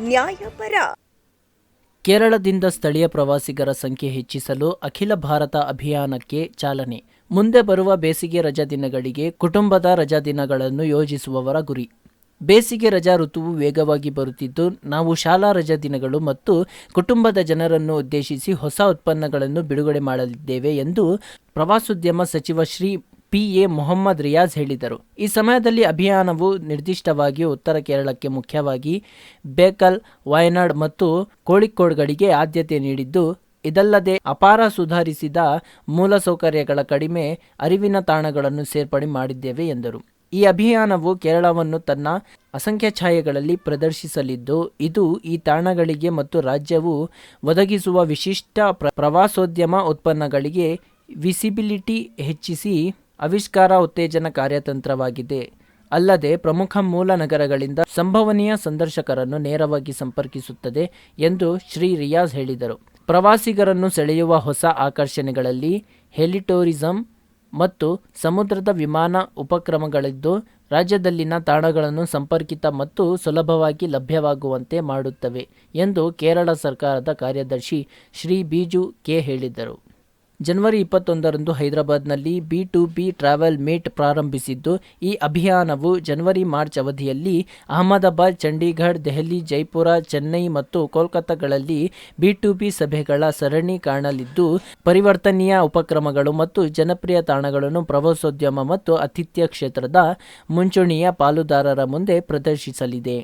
ನ್ಯಾಯಪರ. ಕೇರಳದಿಂದ ಸ್ಥಳೀಯ ಪ್ರವಾಸಿಗರ ಸಂಖ್ಯೆ ಹೆಚ್ಚಿಸಲು ಅಖಿಲ ಭಾರತ ಅಭಿಯಾನಕ್ಕೆ ಚಾಲನೆ. ಮುಂದೆ ಬರುವ ಬೇಸಿಗೆ ರಜಾ ದಿನಗಳಿಗೆ ಕುಟುಂಬದ ರಜಾ ದಿನಗಳನ್ನು ಯೋಜಿಸುವವರ ಗುರಿ. ಬೇಸಿಗೆ ರಜಾ ಋತುವು ವೇಗವಾಗಿ ಬರುತ್ತಿದ್ದು, ನಾವು ಶಾಲಾ ರಜಾ ದಿನಗಳು ಮತ್ತು ಕುಟುಂಬದ ಜನರನ್ನು ಉದ್ದೇಶಿಸಿ ಹೊಸ ಉತ್ಪನ್ನಗಳನ್ನು ಬಿಡುಗಡೆ ಮಾಡಲಿದ್ದೇವೆ ಎಂದು ಪ್ರವಾಸೋದ್ಯಮ ಸಚಿವ ಶ್ರೀ ಪಿ. ಮೊಹಮ್ಮದ್ ರಿಯಾಜ್ ಹೇಳಿದರು. ಈ ಸಮಯದಲ್ಲಿ ಅಭಿಯಾನವು ನಿರ್ದಿಷ್ಟವಾಗಿ ಉತ್ತರ ಕೇರಳಕ್ಕೆ ಮುಖ್ಯವಾಗಿ ಬೇಕಲ್, ವಯನಾಡ್ ಮತ್ತು ಕೋಳಿಕೋಡ್ಗಳಿಗೆ ಆದ್ಯತೆ ನೀಡಿದ್ದು, ಇದಲ್ಲದೆ ಅಪಾರ ಸುಧಾರಿಸಿದ ಮೂಲಸೌಕರ್ಯಗಳ ಕಡಿಮೆ ಅರಿವಿನ ತಾಣಗಳನ್ನು ಸೇರ್ಪಡೆ ಮಾಡಿದ್ದೇವೆ ಎಂದರು. ಈ ಅಭಿಯಾನವು ಕೇರಳವನ್ನು ತನ್ನ ಅಸಂಖ್ಯ ಛಾಯೆಗಳಲ್ಲಿ ಪ್ರದರ್ಶಿಸಲಿದ್ದು, ಇದು ಈ ತಾಣಗಳಿಗೆ ಮತ್ತು ರಾಜ್ಯವು ಒದಗಿಸುವ ವಿಶಿಷ್ಟ ಪ್ರ- ಪ್ರವಾಸೋದ್ಯಮ ಉತ್ಪನ್ನಗಳಿಗೆ ವಿಸಿಬಿಲಿಟಿ ಹೆಚ್ಚಿಸಿ ಆವಿಷ್ಕಾರ ಉತ್ತೇಜನ ಕಾರ್ಯತಂತ್ರವಾಗಿದೆ. ಅಲ್ಲದೆ ಪ್ರಮುಖ ಮೂಲ ನಗರಗಳಿಂದ ಸಂಭವನೀಯ ಸಂದರ್ಶಕರನ್ನು ನೇರವಾಗಿ ಸಂಪರ್ಕಿಸುತ್ತದೆ ಎಂದು ಶ್ರೀ ರಿಯಾಜ್ ಹೇಳಿದರು. ಪ್ರವಾಸಿಗರನ್ನು ಸೆಳೆಯುವ ಹೊಸ ಆಕರ್ಷಣೆಗಳಲ್ಲಿ ಹೆಲಿಟೋರಿಸಂ ಮತ್ತು ಸಮುದ್ರದ ವಿಮಾನ ಉಪಕ್ರಮಗಳಿದ್ದು ರಾಜ್ಯದಲ್ಲಿನ ತಾಣಗಳನ್ನು ಸಂಪರ್ಕಿತ ಮತ್ತು ಸುಲಭವಾಗಿ ಲಭ್ಯವಾಗುವಂತೆ ಮಾಡುತ್ತವೆ ಎಂದು ಕೇರಳ ಸರ್ಕಾರದ ಕಾರ್ಯದರ್ಶಿ ಶ್ರೀ ಬೀಜು ಕೆ ಹೇಳಿದರು. ಜನವರಿ ಇಪ್ಪತ್ತೊಂದರಂದು ಹೈದರಾಬಾದ್ನಲ್ಲಿ B to B travel meet ಪ್ರಾರಂಭಿಸಿದ್ದು, ಈ ಅಭಿಯಾನವು ಜನವರಿ ಮಾರ್ಚ್ ಅವಧಿಯಲ್ಲಿ ಅಹಮದಾಬಾದ್, ಚಂಡೀಗಢ, ದೆಹಲಿ, ಜೈಪುರ, ಚೆನ್ನೈ ಮತ್ತು ಕೋಲ್ಕತ್ತಾಗಳಲ್ಲಿ ಬಿ ಟು ಬಿ ಸಭೆಗಳ ಸರಣಿ ಕಾಣಲಿದ್ದು, ಪರಿವರ್ತನೀಯ ಉಪಕ್ರಮಗಳು ಮತ್ತು ಜನಪ್ರಿಯ ತಾಣಗಳನ್ನು ಪ್ರವಾಸೋದ್ಯಮ ಮತ್ತು ಆತಿಥ್ಯ ಕ್ಷೇತ್ರದ ಮುಂಚೂಣಿಯ ಪಾಲುದಾರರ ಮುಂದೆ ಪ್ರದರ್ಶಿಸಲಿದೆ.